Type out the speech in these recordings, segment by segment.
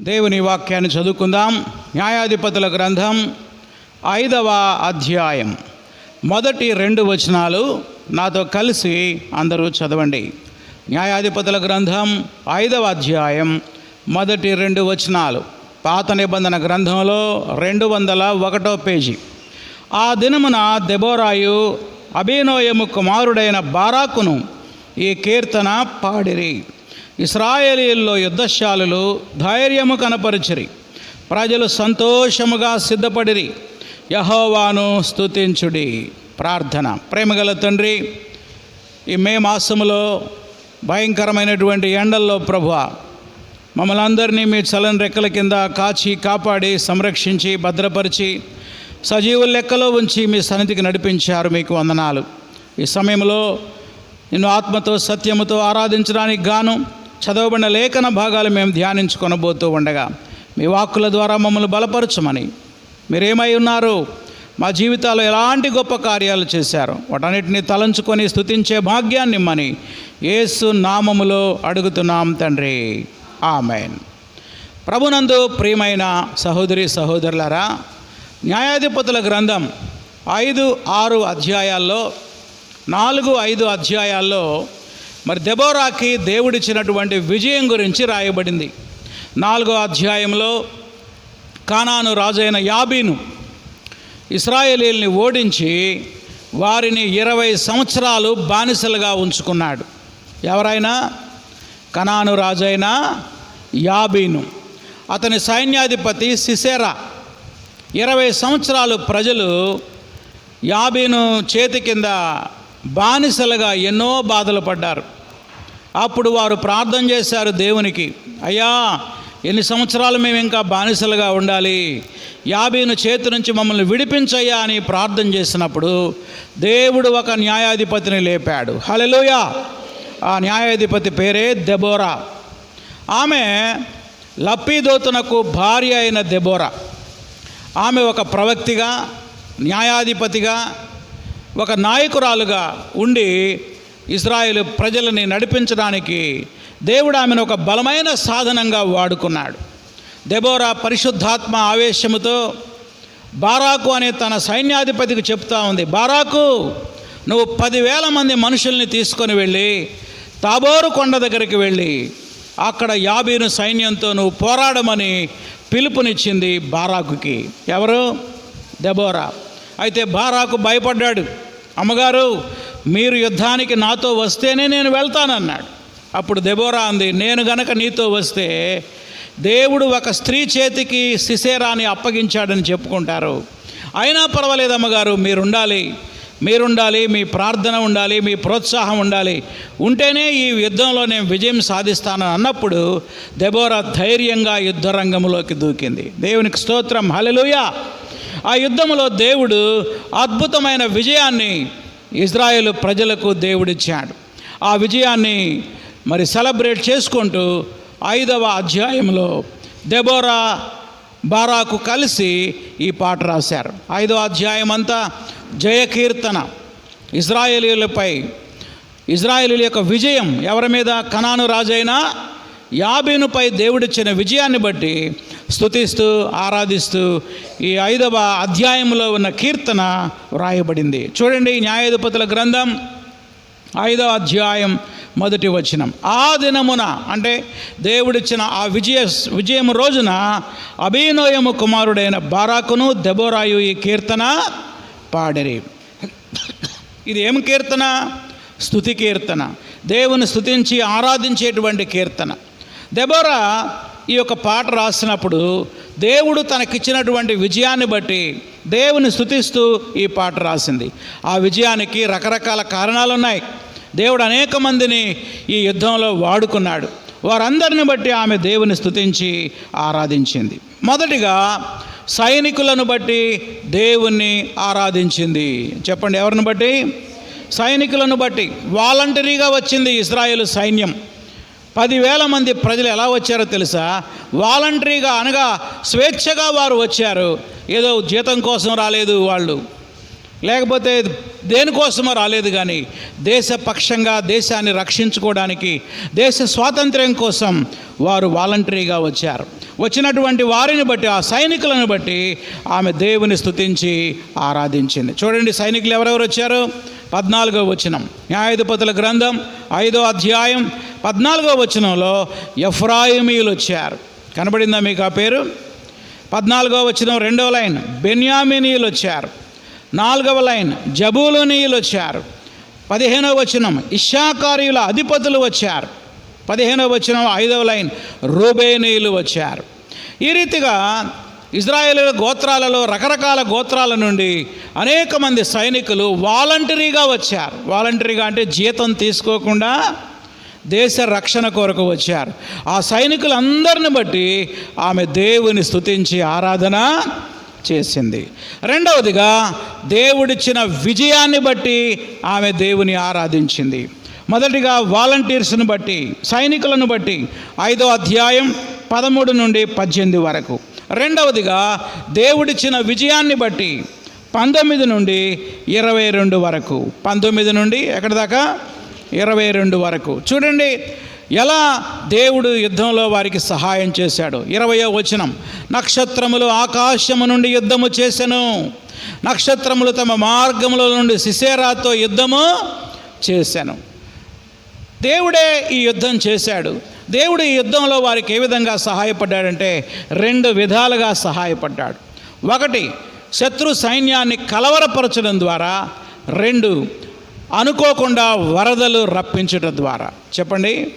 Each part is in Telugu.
దేవుని వాక్యాన్ని చదువుకుందాం. న్యాయాధిపతుల గ్రంథం ఐదవ అధ్యాయం. మొదటి రెండు వచనాలు నాతో కలిసి అందరూ చదవండి. న్యాయాధిపతుల గ్రంథం ఐదవ అధ్యాయం మొదటి రెండు వచనాలు. పాత నిబంధన గ్రంథంలో రెండు వందల ఒకటో పేజీ. ఆ దినమున దెబోరాయు అభినోయము కుమారుడైన బారాకును ఈ కీర్తన పాడిరి. ఇస్రాయేలీల్లో యుద్ధశాలులు ధైర్యము కనపరిచిరి. ప్రజలు సంతోషముగా సిద్ధపడిరి. యహోవాను స్తుతించుడి. ప్రార్థన. ప్రేమగల తండ్రి ఈ మే మాసములో భయంకరమైనటువంటి ఎండల్లో ప్రభు మమ్మల్ని అందరినీ మీ చలని రెక్కల కింద కాచి కాపాడి సంరక్షించి భద్రపరిచి సజీవుల లెక్కలో ఉంచి మీ సన్నిధికి నడిపించారు మీకు వందనాలు. ఈ సమయంలో నిన్ను ఆత్మతో సత్యముతో ఆరాధించడానికి గాను చదవబడిన లేఖన భాగాలు మేము ధ్యానించుకొనబోతూ ఉండగా మీ వాక్కుల ద్వారా మమ్మల్ని బలపరచమని. మీరేమై ఉన్నారు? మా జీవితాల్లో ఎలాంటి గొప్ప కార్యాలు చేశారు? వాటన్నిటిని తలంచుకొని స్తుతించే భాగ్యాన్ని ఇమ్మని యేసు నామములో అడుగుతున్నాం తండ్రి. ఆమెన్. ప్రభునందు ప్రియమైన సహోదరి సహోదరులారా న్యాయాధిపతుల గ్రంథం ఐదు ఆరు అధ్యాయాల్లో నాలుగు ఐదు అధ్యాయాల్లో మరి దెబోరాకి దేవుడిచ్చినటువంటి విజయం గురించి రాయబడింది. నాలుగో అధ్యాయంలో కానాను రాజైన యాబీను ఇస్రాయేలీల్ని ఓడించి వారిని ఇరవై సంవత్సరాలు బానిసలుగా ఉంచుకున్నాడు. ఎవరైనా? కనాను రాజైన యాబీను. అతని సైన్యాధిపతి సిసేరా. ఇరవై సంవత్సరాలు ప్రజలు యాబీను చేతి కింద బానిసలుగా ఎన్నో బాధలు పడ్డారు. అప్పుడు వారు ప్రార్థన చేశారు దేవునికి అయ్యా ఎన్ని సంవత్సరాలు మేము ఇంకా బానిసలుగా ఉండాలి. యాభైను చేతి నుంచి మమ్మల్ని విడిపించయ్యా అని ప్రార్థన చేసినప్పుడు దేవుడు ఒక న్యాయాధిపతిని లేపాడు. హలెలుయా ఆ న్యాయాధిపతి పేరే దెబోరా. ఆమె లప్పీదోతునకు భార్య అయిన దెబోరా. ఆమె ఒక ప్రవక్తిగా న్యాయాధిపతిగా ఒక నాయకురాలుగా ఉండి ఇజ్రాయేల్ ప్రజలని నడిపించడానికి దేవుడు ఆమెను ఒక బలమైన సాధనంగా వాడుకున్నాడు. దెబోరా పరిశుద్ధాత్మ ఆవేశముతో బారాకు అనే తన సైన్యాధిపతికి చెప్తా ఉంది బారాకు నువ్వు పదివేల మంది మనుషుల్ని తీసుకొని వెళ్ళి తాబోరు కొండ దగ్గరికి వెళ్ళి అక్కడ యాబీను సైన్యంతో నువ్వు పోరాడమని పిలుపునిచ్చింది బారాకుకి. ఎవరు? దెబోరా. అయితే బారాకు భయపడ్డాడు. అమ్మగారు మీరు యుద్ధానికి నాతో వస్తేనే నేను వెళ్తానన్నాడు. అప్పుడు దెబోరా అంది నేను గనక నీతో వస్తే దేవుడు ఒక స్త్రీ చేతికి సిసేరాని అప్పగించాడని చెప్పుకుంటారు. అయినా పర్వాలేదు అమ్మగారు మీరుండాలి. మీరుండాలి మీ ప్రార్థన ఉండాలి మీ ప్రోత్సాహం ఉండాలి. ఉంటేనే ఈ యుద్ధంలో నేను విజయం సాధిస్తానని అన్నప్పుడు దెబోరా ధైర్యంగా యుద్ధ రంగంలోకి దూకింది. దేవునికి స్తోత్రం. హలలుయా ఆ యుద్ధంలో దేవుడు అద్భుతమైన విజయాన్ని ఇజ్రాయేల్ ప్రజలకు దేవుడిచ్చాడు. ఆ విజయాన్ని మరి సెలబ్రేట్ చేసుకుంటూ ఐదవ అధ్యాయంలో దెబోరా బారాకు కలిసి ఈ పాట రాశారు. ఐదవ అధ్యాయం అంతా జయకీర్తన. ఇజ్రాయేలీలపై ఇజ్రాయేలీల యొక్క విజయం ఎవరి మీద? కనాను రాజైన యాబీనుపై దేవుడిచ్చిన విజయాన్ని బట్టి స్తుతిస్తూ ఆరాధిస్తూ ఈ ఐదవ అధ్యాయంలో ఉన్న కీర్తన వ్రాయబడింది. చూడండి న్యాయాధిపతుల గ్రంథం ఐదవ అధ్యాయం మొదటి వచనం. ఆ దినమున అంటే దేవుడిచ్చిన ఆ విజయ విజయం రోజున అభినోయము కుమారుడైన బారాకును దెబోరాయు ఈ కీర్తన పాడిరి. ఇది ఏం కీర్తన? స్థుతి కీర్తన. దేవుని స్థుతించి ఆరాధించేటువంటి కీర్తన. దెబోరా ఈ యొక్క పాట రాసినప్పుడు దేవుడు తనకిచ్చినటువంటి విజయాన్ని బట్టి దేవుని స్థుతిస్తూ ఈ పాట రాసింది. ఆ విజయానికి రకరకాల కారణాలు ఉన్నాయి దేవుడు అనేక మందిని ఈ యుద్ధంలో వాడుకున్నాడు. వారందరిని బట్టి ఆమె దేవుని స్థుతించి ఆరాధించింది. మొదటిగా సైనికులను బట్టి దేవుణ్ణి ఆరాధించింది. చెప్పండి ఎవరిని బట్టి? సైనికులను బట్టి. వాలంటరీగా వచ్చింది ఇస్రాయేల్ సైన్యం. పదివేల మంది ప్రజలు ఎలా వచ్చారో తెలుసా? వాలంటరీగా అనగా స్వేచ్ఛగా వారు వచ్చారు. ఏదో జీతం కోసం రాలేదు వాళ్ళు. లేకపోతే దేనికోసమో రాలేదు కానీ దేశపక్షంగా దేశాన్ని రక్షించుకోవడానికి దేశ స్వాతంత్ర్యం కోసం వారు వాలంటరీగా వచ్చారు. వచ్చినటువంటి వారిని బట్టి ఆ సైనికులను బట్టి ఆమె దేవుని స్తుతించి ఆరాధించింది. చూడండి సైనికులు ఎవరెవరు వచ్చారు? పద్నాలుగో వచనం. న్యాయాధిపతుల గ్రంథం ఐదో అధ్యాయం పద్నాలుగో వచనంలో ఎఫ్రాయిమీలు వచ్చారు. కనబడిందా మీకు ఆ పేరు? పద్నాలుగో వచనం రెండవ లైన్. బెన్యామినీయులు వచ్చారు. నాలుగవ లైన్. జబూలునీయులు వచ్చారు. పదిహేనవ వచనం. ఇషాకార్యుల అధిపతులు వచ్చారు. పదిహేనవ వచనం ఐదవ లైన్. రూబేనీయులు వచ్చారు. ఈ రీతిగా ఇజ్రాయేల్ గోత్రాలలో రకరకాల గోత్రాల నుండి అనేక మంది సైనికులు వాలంటరీగా వచ్చారు. వాలంటరీగా అంటే జీతం తీసుకోకుండా దేశ రక్షణ కొరకు వచ్చారు. ఆ సైనికులందరిని బట్టి ఆమె దేవుని స్తుతించి ఆరాధన చేసింది. రెండవదిగా దేవుడిచ్చిన విజయాన్ని బట్టి ఆమె దేవుని ఆరాధించింది. మొదటిగా వాలంటీర్స్ను బట్టి సైనికులను బట్టి ఐదో అధ్యాయం పదమూడు నుండి పద్దెనిమిది వరకు. రెండవదిగా దేవుడిచ్చిన విజయాన్ని బట్టి పంతొమ్మిది నుండి ఇరవై రెండు వరకు. పంతొమ్మిది నుండి ఎక్కడి దాకా? ఇరవై రెండు వరకు. చూడండి ఎలా దేవుడు యుద్ధంలో వారికి సహాయం చేశాడు. ఇరవయో వచనం నక్షత్రములు ఆకాశము నుండి యుద్ధము చేసెను. నక్షత్రములు తమ మార్గముల నుండి సిసేరాతో యుద్ధము చేశాను దేవుడే ఈ యుద్ధం చేశాడు. దేవుడు ఈ యుద్ధంలో వారికి ఏ విధంగా సహాయపడ్డాడంటే రెండు విధాలుగా సహాయపడ్డాడు. ఒకటి శత్రు సైన్యాన్ని కలవరపరచడం ద్వారా రెండు అనుకోకుండా వరదలు రప్పించడం ద్వారా. చెప్పండి.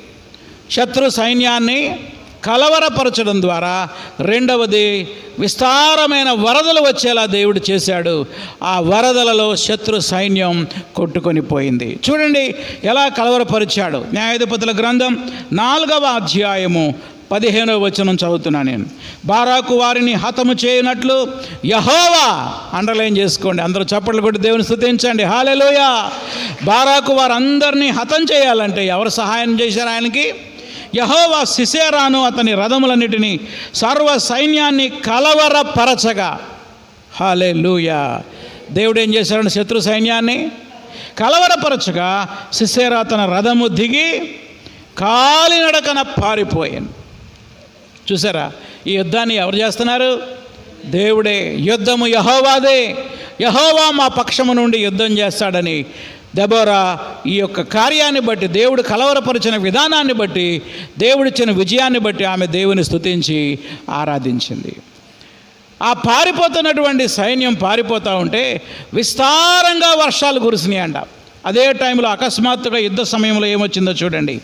శత్రు సైన్యాన్ని కలవరపరచడం ద్వారా రెండవది విస్తారమైన వరదలు వచ్చేలా దేవుడు చేశాడు. ఆ వరదలలో శత్రు సైన్యం కొట్టుకొని పోయింది. చూడండి ఎలా కలవరపరిచాడు. న్యాయాధిపతుల గ్రంథం నాలుగవ అధ్యాయము పదిహేనవ వచనం చదువుతున్నాను నేను. బారాకు వారిని హతము చేయనట్లు యహోవా అండర్లైన్ చేసుకోండి. అందరూ చప్పట్లు కొట్టి దేవుని స్థుతించండి. హాలెలోయ బారాకు వారందరినీ హతం చేయాలంటే ఎవరు సహాయం చేశారు ఆయనకి? యహోవా సిసేరాను అతని రథములన్నిటినీ సర్వ సైన్యాన్ని కలవరపరచగా. హాలే లూయా దేవుడు ఏం చేశాడు శత్రు సైన్యాన్ని కలవరపరచగా సిసేరా తన రథము దిగి కాలినడకన పారిపోయాను చూసారా? ఈ యుద్ధాన్ని ఎవరు చేస్తున్నారు? దేవుడే. యుద్ధము యహోవాదే. యహోవా మా పక్షము నుండి యుద్ధం చేస్తాడని దెబోరా ఈ యొక్క కార్యాన్ని బట్టి దేవుడు కలవరపరిచిన విధానాన్ని బట్టి దేవుడిచ్చిన విజయాన్ని బట్టి ఆమె దేవుని స్థుతించి ఆరాధించింది. ఆ పారిపోతున్నటువంటి సైన్యం పారిపోతూ ఉంటే విస్తారంగా వర్షాలు కురిసినాయి అంట. అదే టైంలో అకస్మాత్తుగా యుద్ధ సమయంలో ఏమొచ్చిందో చూడండి.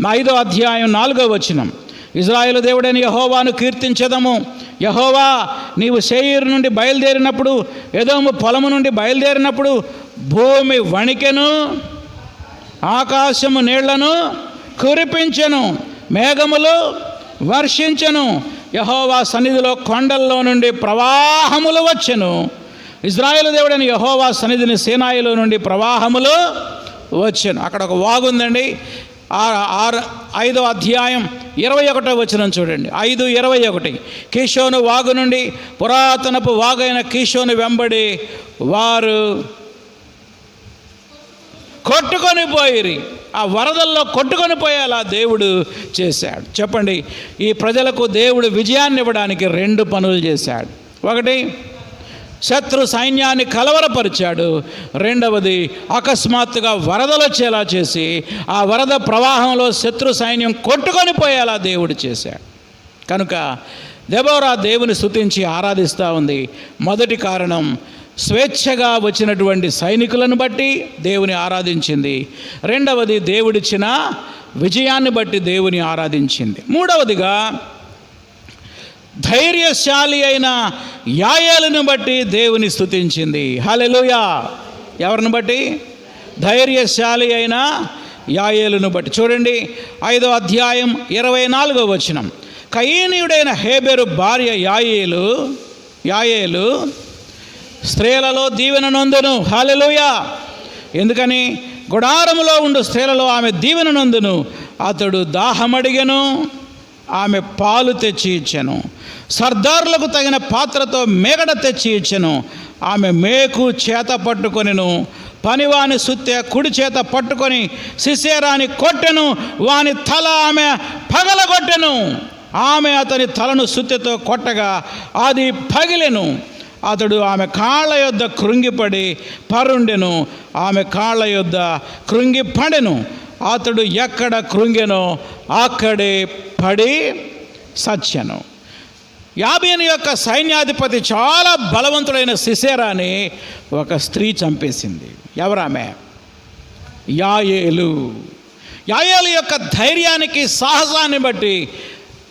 మా ఐదో అధ్యాయం నాలుగో వచ్చినాం ఇజ్రాయేల్ దేవుడైన యహోవాను కీర్తించదము. యహోవా నీవు శేయిర్ నుండి బయలుదేరినప్పుడు ఏదోము పొలము నుండి బయలుదేరినప్పుడు భూమి వణికెను ఆకాశము నీళ్ళను కురిపించెను మేఘములు వర్షించెను. యహోవా సన్నిధిలో కొండల్లో నుండి ప్రవాహములు వచ్చెను. ఇజ్రాయేల్ దేవుడైన యహోవా సన్నిధిని సేనాయిలో నుండి ప్రవాహములు వచ్చాను. అక్కడ ఒక వాగుందండి. ఆరు ఐదో అధ్యాయం ఇరవై ఒకటో వచనం చూడండి. ఐదు ఇరవై ఒకటి. కిషోను వాగు నుండి పురాతనపు వాగైన కిషోను వెంబడి వారు కొట్టుకొని పోయిరి. ఆ వరదల్లో కొట్టుకొని పోయేలా దేవుడు చేశాడు. చెప్పండి ఈ ప్రజలకు దేవుడు విజయాన్ని ఇవ్వడానికి రెండు పనులు చేశాడు. ఒకటి శత్రు సైన్యాన్ని కలవరపరిచాడు. రెండవది అకస్మాత్తుగా వరదలు వచ్చేలా చేసి ఆ వరద ప్రవాహంలో శత్రు సైన్యం కొట్టుకొని పోయేలా దేవుడు చేశాడు. కనుక దెబోరా దేవుని స్థుతించి ఆరాధిస్తూ ఉంది. మొదటి కారణం స్వేచ్ఛగా వచ్చినటువంటి సైనికులను బట్టి దేవుని ఆరాధించింది. రెండవది దేవుడిచ్చిన విజయాన్ని బట్టి దేవుని ఆరాధించింది. మూడవదిగా ధైర్యశాలి అయిన యాయాలను బట్టి దేవుని స్థుతించింది హలెలుయా ఎవరిని బట్టి? ధైర్యశాలి అయిన యాయేలును బట్టి. చూడండి ఐదో అధ్యాయం ఇరవై నాలుగో వచనం. కయీనీయుడైన హేబెరు భార్య యాయేలు యాయేలు స్త్రీలలో దీవెన నొందును హాలెలుయా ఎందుకని? గుడారములో ఉండు స్త్రీలలో ఆమె దీవెన నొందును అతడు దాహమడిగను ఆమె పాలు తెచ్చి ఇచ్చాను సర్దారులకు తగిన పాత్రతో మేగడ తెచ్చి ఇచ్చెను. ఆమె మేకు చేత పట్టుకొనిను. పనివాని సుత్తె కుడి చేత పట్టుకొని సిసేరాని కొట్టెను. వాని తల ఆమె పగలగొట్టెను. ఆమె అతని తలను సుత్తెతో కొట్టగా అది పగిలెను. అతడు ఆమె కాళ్ళ యొద్ద కృంగిపడి పరుండెను. ఆమె కాళ్ళ యొద్ద కృంగిపడెను. అతడు ఎక్కడ కృంగెనో అక్కడే పడి సత్యను యాబీన్ యొక్క సైన్యాధిపతి చాలా బలవంతుడైన సిసేరాని ఒక స్త్రీ చంపేసింది. ఎవరామె? యాయేలు. యాయేలు యొక్క ధైర్యానికి సాహసాన్ని బట్టి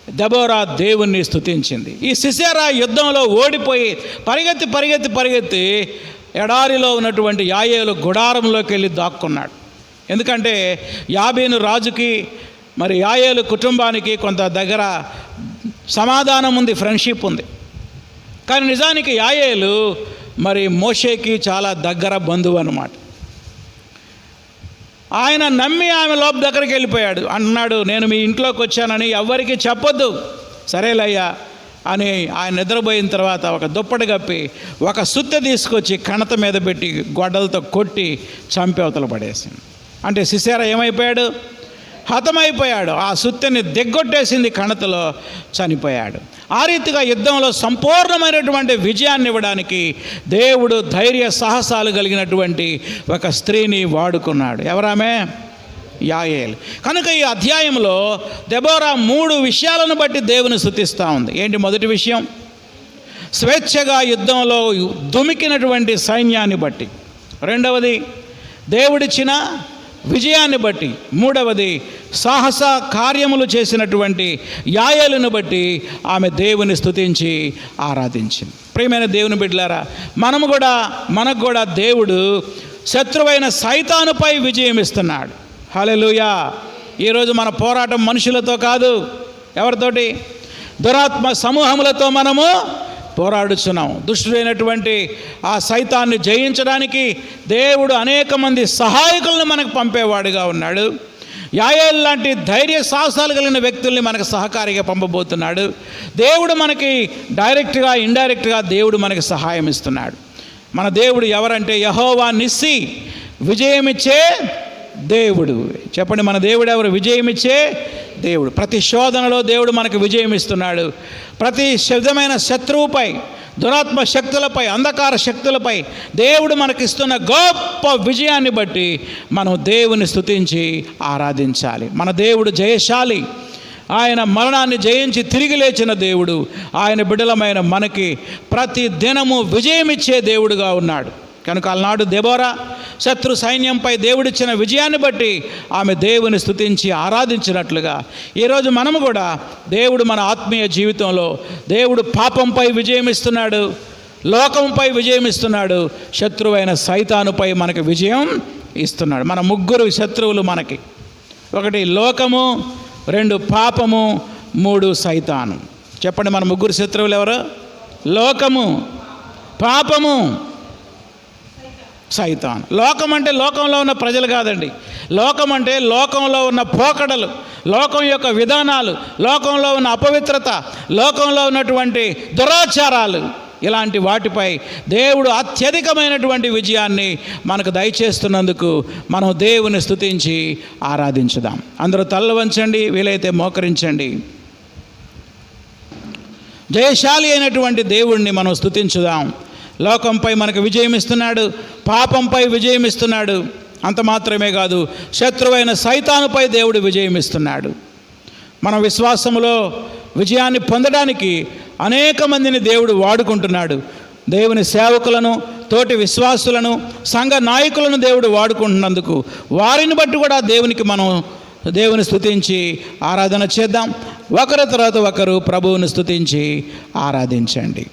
దబోరా దేవుణ్ణి స్తుతించింది. ఈ సిసేరా యుద్ధంలో ఓడిపోయి పరిగెత్తి పరిగెత్తి పరిగెత్తి ఎడారిలో ఉన్నటువంటి యాయేలు గుడారంలోకి వెళ్ళి దాక్కున్నాడు. ఎందుకంటే యాబీను రాజుకి మరి యాయేలు కుటుంబానికి కొంత దగ్గర సమాధానం ఉంది ఫ్రెండ్షిప్ ఉంది. కానీ నిజానికి యాయేలు మరి మోషేకి చాలా దగ్గర బంధువు అనమాట ఆయన నమ్మి ఆమె లోప దగ్గరికి వెళ్ళిపోయాడు. అన్నాడు నేను మీ ఇంట్లోకి వచ్చానని ఎవ్వరికి చెప్పొద్దు. సరేలయ్యా అని ఆయన నిద్రపోయిన తర్వాత ఒక దుప్పటి కప్పి ఒక సుత్తె తీసుకొచ్చి కణత మీద పెట్టి గొడ్డలతో కొట్టి చంపి అవతల పడేసింది. అంటే శిశేర ఏమైపోయాడు? హతమైపోయాడు. ఆ సుత్తెని దిగ్గొట్టేసింది కణతలో చనిపోయాడు. ఆ రీతిగా యుద్ధంలో సంపూర్ణమైనటువంటి విజయాన్ని ఇవ్వడానికి దేవుడు ధైర్య సాహసాలు కలిగినటువంటి ఒక స్త్రీని వాడుకున్నాడు. ఎవరామే? యాయేల్. కనుక ఈ అధ్యాయంలో దెబోరా మూడు విషయాలను బట్టి దేవుని స్థుతిస్తూ ఉంది. ఏంటి మొదటి విషయం? స్వేచ్ఛగా యుద్ధంలో దుమికినటువంటి సైన్యాన్ని బట్టి. రెండవది దేవుడిచ్చిన విజయాన్ని బట్టి మూడవది సాహస కార్యములు చేసినటువంటి యాయలను బట్టి ఆమె దేవుని స్థుతించి ఆరాధించింది. ప్రియమైన దేవుని బిడ్డలారా మనము కూడా మనకు కూడా దేవుడు శత్రువైన సైతానుపై విజయం ఇస్తున్నాడు. హలెలుయా ఈరోజు మన పోరాటం మనుషులతో కాదు ఎవరితోటి? దురాత్మ సమూహములతో మనము పోరాడుచున్నాం. దుష్టుడైనటువంటి ఆ సైతాన్ని జయించడానికి దేవుడు అనేక మంది సహాయకులను మనకు పంపేవాడుగా ఉన్నాడు. యాయేల్ లాంటి ధైర్య సాహసాలు కలిగిన వ్యక్తుల్ని మనకు సహకారిగా పంపబోతున్నాడు. దేవుడు మనకి డైరెక్ట్గా ఇండైరెక్ట్గా దేవుడు మనకి సహాయం ఇస్తున్నాడు. మన దేవుడు ఎవరంటే యహోవా నిస్సి విజయమిచ్చే దేవుడు. చెప్పండి మన దేవుడు ఎవరు? విజయమిచ్చే దేవుడు. ప్రతి శోధనలో దేవుడు మనకు విజయం ఇస్తున్నాడు. ప్రతి శబ్దమైన శత్రువుపై దురాత్మ శక్తులపై అంధకార శక్తులపై దేవుడు మనకిస్తున్న గొప్ప విజయాన్ని బట్టి మనం దేవుని స్తుతించి ఆరాధించాలి. మన దేవుడు జయశాలి. ఆయన మరణాన్ని జయించి తిరిగి లేచిన దేవుడు ఆయన బిడలమైన మనకి ప్రతి దినము విజయమిచ్చే దేవుడుగా ఉన్నాడు. కనుక అలనాడు దెబోరా. శత్రు సైన్యంపై దేవుడిచ్చిన విజయాన్ని బట్టి ఆమె దేవుని స్థుతించి ఆరాధించినట్లుగా. ఈరోజు మనము కూడా దేవుడు మన ఆత్మీయ జీవితంలో దేవుడు పాపంపై విజయం ఇస్తున్నాడు లోకంపై విజయం ఇస్తున్నాడు శత్రువైన సైతానుపై మనకి విజయం ఇస్తున్నాడు. మన ముగ్గురు శత్రువులు మనకి. ఒకటి లోకము రెండు పాపము మూడు సైతాను. చెప్పండి మన ముగ్గురు శత్రువులు ఎవరు? లోకము పాపము. సైతాన్. లోకం అంటే లోకంలో ఉన్న ప్రజలు కాదండి. లోకం అంటే లోకంలో ఉన్న పోకడలు లోకం యొక్క విధానాలు లోకంలో ఉన్న అపవిత్రత లోకంలో ఉన్నటువంటి దురాచారాలు. ఇలాంటి వాటిపై దేవుడు అత్యధికమైనటువంటి విజయాన్ని మనకు దయచేస్తున్నందుకు మనం దేవుని స్థుతించి ఆరాధించుదాం. అందరూ తల్ల వంచండి వీలైతే మోకరించండి. జయశాలి అయినటువంటి దేవుణ్ణి మనం స్థుతించుదాం లోకంపై మనకు విజయం ఇస్తున్నాడు పాపంపై విజయం ఇస్తున్నాడు. అంత మాత్రమే కాదు శత్రువైన సైతానుపై దేవుడు విజయం ఇస్తున్నాడు. మన విశ్వాసములో విజయాన్ని పొందడానికి అనేక మందిని దేవుడు వాడుకుంటున్నాడు. దేవుని సేవకులను తోటి విశ్వాసులను సంఘ నాయకులను దేవుడు వాడుకుంటున్నందుకు వారిని బట్టి కూడా దేవునికి మనం దేవుని స్థుతించి ఆరాధన చేద్దాం. ఒకరి తర్వాత ఒకరు ప్రభువుని స్థుతించి ఆరాధించండి.